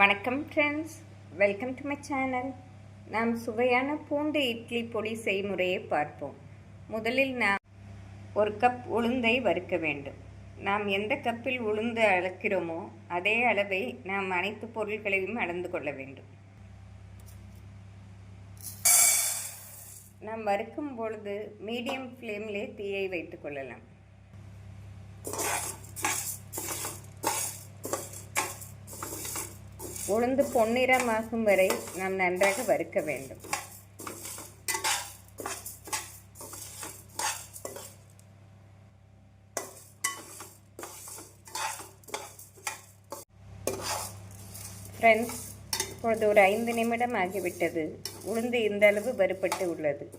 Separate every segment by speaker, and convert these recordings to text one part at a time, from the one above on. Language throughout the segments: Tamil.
Speaker 1: வணக்கம் friends welcome to my channel நாம் சுவையான பூண்டு இட்லி பொடி செய்முறையை பார்ப்போம். முதலில் நாம் ஒரு கப் உளுந்தை வறுக்க வேண்டும். நாம் எந்த கப்பில் உளுந்து அளக்கிறோமோ அதே அளவை நாம் அனைத்து பொருட்களையும் அளந்து கொள்ள வேண்டும். நாம் வறுக்கும் பொழுது மீடியம் ஃப்ளேமிலே தீயை வைத்துக் கொள்ளலாம். உளுந்து பொன்னிறமாகும் வரை நாம் நன்றாக வறுக்க வேண்டும். ஃப்ரெண்ட்ஸ் இப்பொழுது ஒரு ஐந்து நிமிடம் ஆகிவிட்டது. உளுந்து இந்த அளவு வறுபட்டு உள்ளது.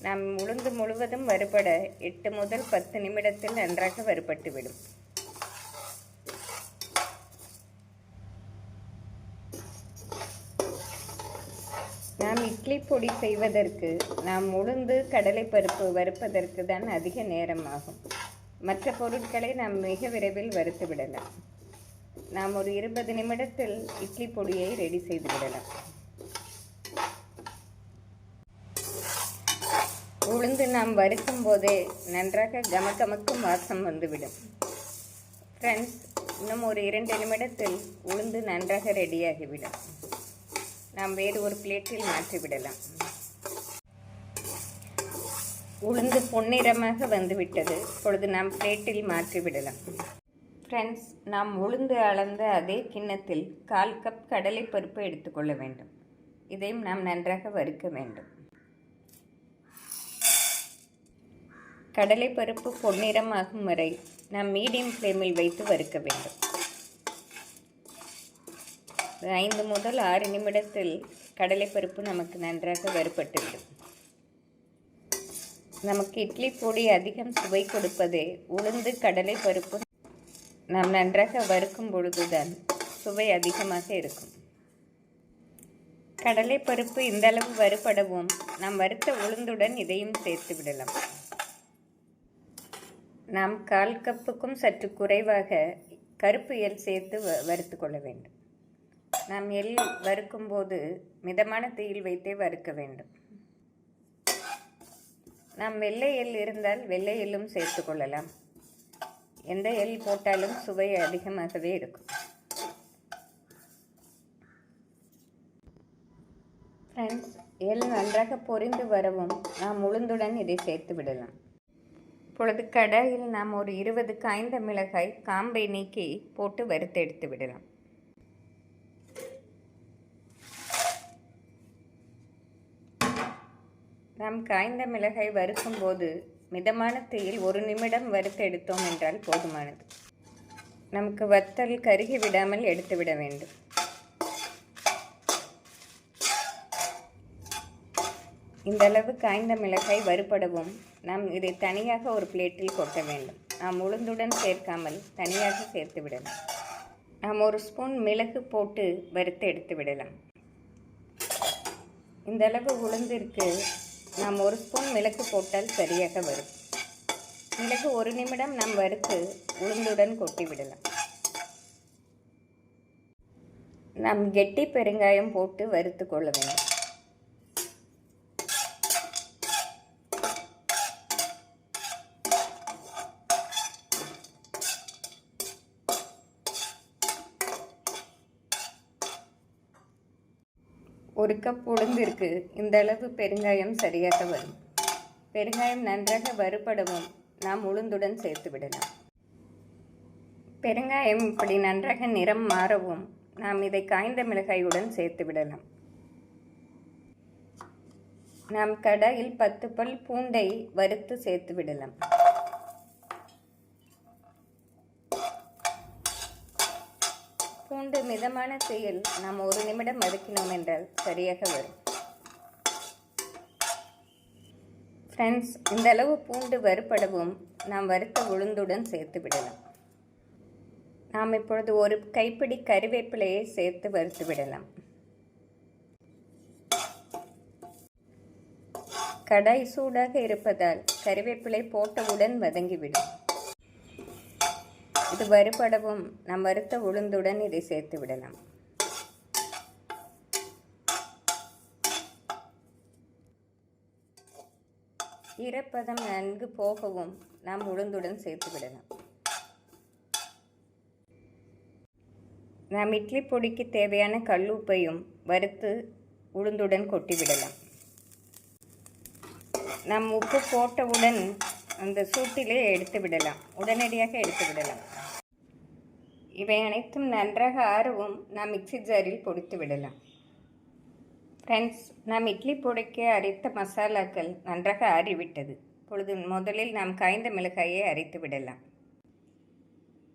Speaker 1: நாம் உளுந்து முழுவதும் வறுபட எட்டு முதல் பத்து நிமிடத்தில் நன்றாக வறுபட்டுவிடும் நாம் இட்லி பொடி செய்வதற்கு நாம் உளுந்து கடலைப்பருப்பு வறுப்பதற்கு தான் அதிக நேரம் ஆகும் மற்ற பொருட்களை நாம் மிக விரைவில் வறுத்து விடலாம். நாம் ஒரு இருபது நிமிடத்தில் இட்லி பொடியை ரெடி செய்து விடலாம். உளுந்து நாம் வறுக்கும் போதே நன்றாக கமக்கமக்கும் வாசம் வந்துவிடும். ஃப்ரெண்ட்ஸ் இன்னும் ஒரு இரண்டு நிமிடத்தில் உளுந்து நன்றாக ரெடியாகிவிடும் நாம் வேறு ஒரு பிளேட்டில் மாற்றிவிடலாம் உளுந்து பொன்னிறமாக வந்துவிட்டது. இப்பொழுது நாம் பிளேட்டில் மாற்றிவிடலாம் ஃப்ரெண்ட்ஸ் நாம் உளுந்து அளந்த அதே கிண்ணத்தில் கால் கப் கடலைப்பருப்பு எடுத்துக்கொள்ள வேண்டும். இதையும் நாம் நன்றாக வறுக்க வேண்டும். கடலைப்பருப்பு பொன்னிறமாகும் வரை நாம் மீடியம் ஃப்ளேமில் வைத்து வறுக்க வேண்டும். ஐந்து முதல் ஆறு நிமிடத்தில் கடலைப்பருப்பு நமக்கு நன்றாக வறுபட்டுவிடும். நமக்கு இட்லி பொடி அதிகம் சுவை கொடுப்பதே உளுந்து கடலைப்பருப்பு நாம் நன்றாக வறுக்கும் பொழுதுதான் சுவை அதிகமாக இருக்கும். கடலைப்பருப்பு இந்த அளவு வறுபடவும் நாம் வறுத்த உளுந்துடன் இதையும் சேர்த்து விடலாம். நாம் கால் கப்புக்கும் சற்று குறைவாக கருப்பு எல் சேர்த்து வ வறுத்து கொள்ள வேண்டும். நாம் எள் வறுக்கும்போது மிதமான தீயில் வைத்தே வறுக்க வேண்டும். நாம் வெள்ளை எள் இருந்தால் வெள்ளை எள்ளும் சேர்த்து கொள்ளலாம். எந்த எள் போட்டாலும் சுவை அதிகமாகவே இருக்கும். ஃப்ரெண்ட்ஸ் எள் நன்றாக பொரிந்து வரவும் நாம் உளுந்துடன் இதை சேர்த்து விடலாம். இப்பொழுது கடாயில் நாம் ஒரு இருபது காய்ந்த மிளகாய் காம்பை நீக்கி போட்டு வறுத்தெடுத்து விடலாம். நாம் காய்ந்த மிளகாய் வறுக்கும் போது மிதமான தீயில் ஒரு நிமிடம் வறுத்து எடுத்தோம் என்றால் போதுமானது. நமக்கு வத்தல் கருகி விடாமல் எடுத்து விட வேண்டும். இந்த அளவு காய்ந்த மிளகாய் வறுபடவும் நாம் இதை தனியாக ஒரு பிளேட்டில் கொட்ட வேண்டும். நாம் உளுந்துடன் சேர்க்காமல் தனியாக சேர்த்து விடலாம் நாம் ஒரு ஸ்பூன் மிளகு போட்டு வறுத்து எடுத்து விடலாம். இந்த அளவு உளுந்திற்கு நாம் ஒரு ஸ்பூன் மிளகு போட்டால் சரியாக வரும். மிளகு ஒரு நிமிடம் நாம் வறுத்து உளுந்துடன் கொட்டி விடலாம். நாம் கெட்டி பெருங்காயம் போட்டு வறுத்து கொள்ள வேண்டும். ஒரு கப் உளுந்திற்கு இந்த அளவு பெருங்காயம் சரியாக வரும். பெருங்காயம் நன்றாக வறுபடவும் நாம் உளுந்துடன் சேர்த்து விடலாம். பெருங்காயம் இப்படி நன்றாக நிறம் மாறவும் நாம் இதை காய்ந்த மிளகாயுடன் சேர்த்து விடலாம். நாம் கடாயில் பத்து பல் பூண்டை வறுத்து சேர்த்து விடலாம். பூண்டு மிதமான தீயில் நாம் ஒரு நிமிடம் வதக்கினோம் என்றால் சரியாக வரும். ஃப்ரெண்ட்ஸ் இந்த அளவு பூண்டு வறுபடவும் நாம் வறுத்த உளுந்துடன் சேர்த்து விடலாம். நாம் இப்பொழுது ஒரு கைப்பிடி கறிவேப்பிலையை சேர்த்து வறுத்து விடலாம். கடாய் சூடாக இருப்பதால் கறிவேப்பிலை போட்டவுடன் வதங்கிவிடும். இது வறுபடவும் நம் வறுத்த உளுந்துடன் இதை சேர்த்து விடலாம். ஈரப்பதம் நன்கு போகவும் நாம் உளுந்துடன் சேர்த்து விடலாம். நாம் இட்லி பொடிக்கு தேவையான கல்லுப்பையும் வறுத்து உளுந்துடன் கொட்டிவிடலாம் நாம் உப்பு போட்டவுடன் அந்த சூட்டிலே எடுத்து விடலாம். உடனடியாக எடுத்து விடலாம். இவை அனைத்தும் நன்றாக ஆறவும் நாம் மிக்ஸி ஜாரில் பொடித்து விடலாம். ஃப்ரெண்ட்ஸ் நாம் இட்லி பொடிக்க அரைத்த மசாலாக்கள் நன்றாக ஆறிவிட்டது. பொழுது முதலில் நாம் காய்ந்த மிளகாயை அரைத்து விடலாம்.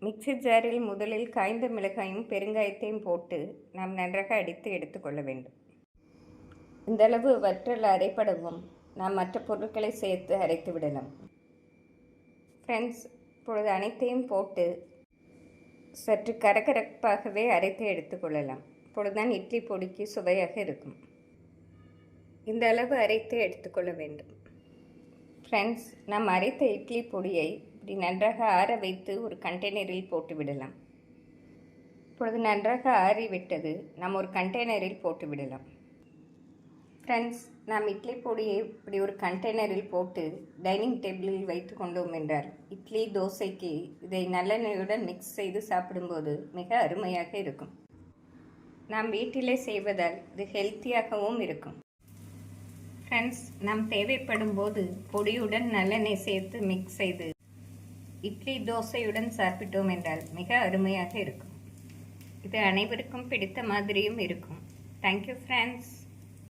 Speaker 1: மிக்ஸி ஜாரில் முதலில் காய்ந்த மிளகாயும் பெருங்காயத்தையும் போட்டு நாம் நன்றாக அடித்து எடுத்துக்கொள்ள வேண்டும். இந்தளவு வற்றல் அரைப்படவும் நாம் மற்ற பொருட்களை சேர்த்து அரைத்து விடலாம். ஃப்ரெண்ட்ஸ் இப்பொழுது அனைத்தையும் போட்டு சற்று கரகரப்பாகவே அரைத்து எடுத்துக்கொள்ளலாம் இப்பொழுதுதான் இட்லி பொடிக்கு சுவையாக இருக்கும். இந்த அளவு அரைத்து எடுத்துக்கொள்ள வேண்டும். ஃப்ரெண்ட்ஸ் நாம் அரைத்த இட்லி பொடியை இப்படி நன்றாக ஆற வைத்து ஒரு கண்டெய்னரில் போட்டு விடலாம். இப்பொழுது நன்றாக ஆறிவிட்டது நாம் ஒரு கண்டெய்னரில் போட்டு விடலாம். ஃப்ரெண்ட்ஸ் நாம் இட்லி பொடியை இப்படி ஒரு கண்டெய்னரில் போட்டு டைனிங் டேபிளில் வைத்து கொண்டோம் என்றால் இட்லி தோசைக்கு இதை நல்லெண்ணெயுடன் மிக்ஸ் செய்து சாப்பிடும்போது மிக அருமையாக இருக்கும். நாம் வீட்டிலே செய்வதால் இது ஹெல்த்தியாகவும் இருக்கும். ஃப்ரெண்ட்ஸ் நாம் தேவைப்படும் போது பொடியுடன் நல்லெண்ணெய் சேர்த்து மிக்ஸ் செய்து இட்லி தோசையுடன் சாப்பிட்டோம் என்றால் மிக அருமையாக இருக்கும். இது அனைவருக்கும் பிடித்த மாதிரியும் இருக்கும். Thank you friends